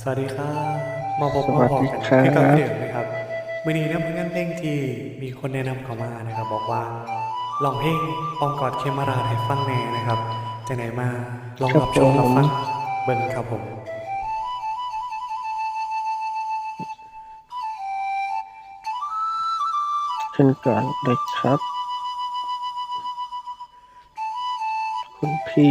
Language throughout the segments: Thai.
สวัสดีครับมาพบสวัมาสพบดีกันครับคือกับเดิมนะครับวันนี้นะเพื่อนเพลงที่มีคนแนะนำเข้ามานะครับ บอกว่า ลองเพลงอองกอดเคมาราดให้ฟังแน่นะครับจากไหนมาลองรับชมรับฟังเบิ้งครับผมเช่นกันเลยครับ คุณพี่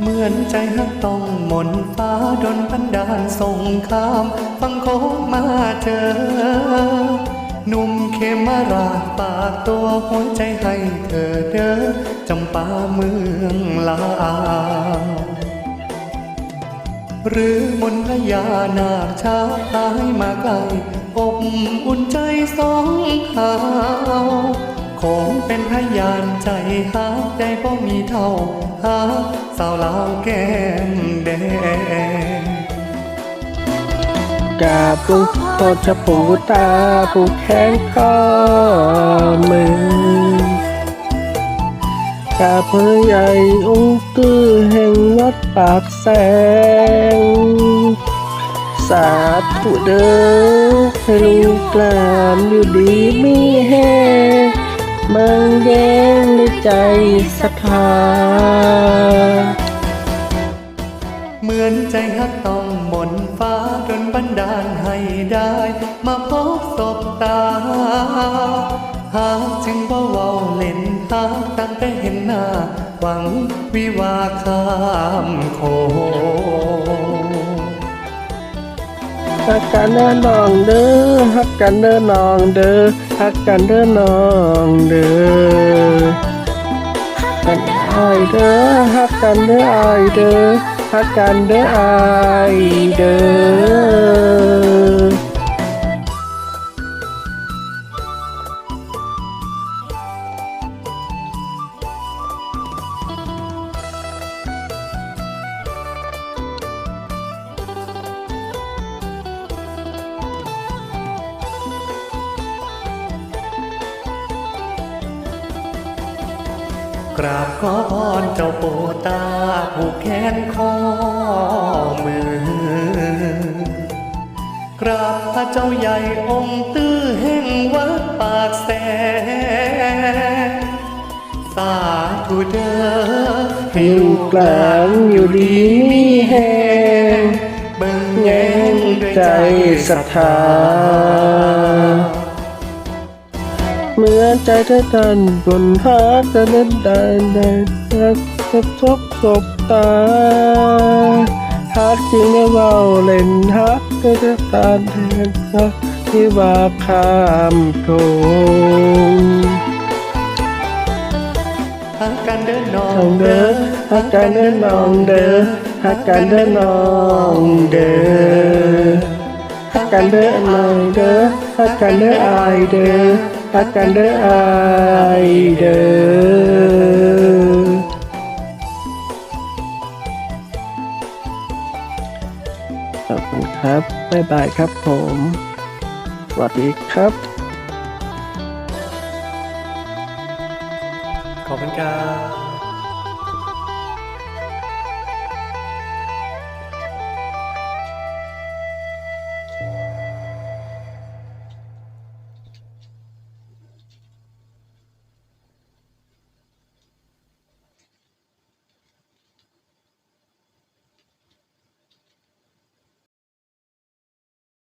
เหมือนใจฮักต้องหมนฟ้าดนบันดาลส่งข้ามฟังโคงมาเจอ หนุ่มเขมราปากตัวหัวใจให้เธอเด้อจำปาเมืองลาหรือมนพญานาคช้าหายมาไกลอบอุ่นใจสองขาว คงเป็นพยานใจหาได้บ่มีเท่าหาสาวลาวแก้มแดงกาบุกโตจะปูตาผูกแขนข้อมือกาเพื่อใหญ่องค์ตื้อแห่งวัดปากแสง สาธุเด้อให้ลูกลานอยู่ดีมีแห้ เมืองแย้งในใจศรัทธาเหมือนใจฮักต้องหมนฟ้าดนบันดาลให้ได้ มาพบศบตา หากจึงบ่เว้าเล่นหากตั้งแต่เห็นหน้า หวังวิวาข้ามโค ฮักกันเด้อน้องเด้อฮักกันเด้อน้องเด้อฮักกันเด้อน้องเด้อกันอายเด้อฮักกันเด้ออายเด้อฮักกันเด้ออายเด้อ กราบขอพรเจ้าโปตาผูกแขนข้อมือกราบพระเจ้าใหญ่องค์ตื้อแห่งวัดปากแสนสาธุเด้อให้ลูกหลานอยู่ดีมีแห้งเบิ่งแย้งด้วยใจศรัทธา มื่อใจเธอกันบนพาจะเดินได้ได้รักจะทบศบตาฮักจริงไม่เบาเล่นฮักก็จะตานแทนฮักที่ว่าข้ามโขงฮักกันเด้อน้อน้องเด้อฮักกันเด้อน้องเด้อฮักกันเด้อน้องเด้อฮักกันเด้อน้องเด้อ ฮักกันเด้ออายเด้อฮักกันเด้ออเด้อขอบคุณครับ บ๊ายบายครับผม สวัสดีครับ ขอบคุณครับ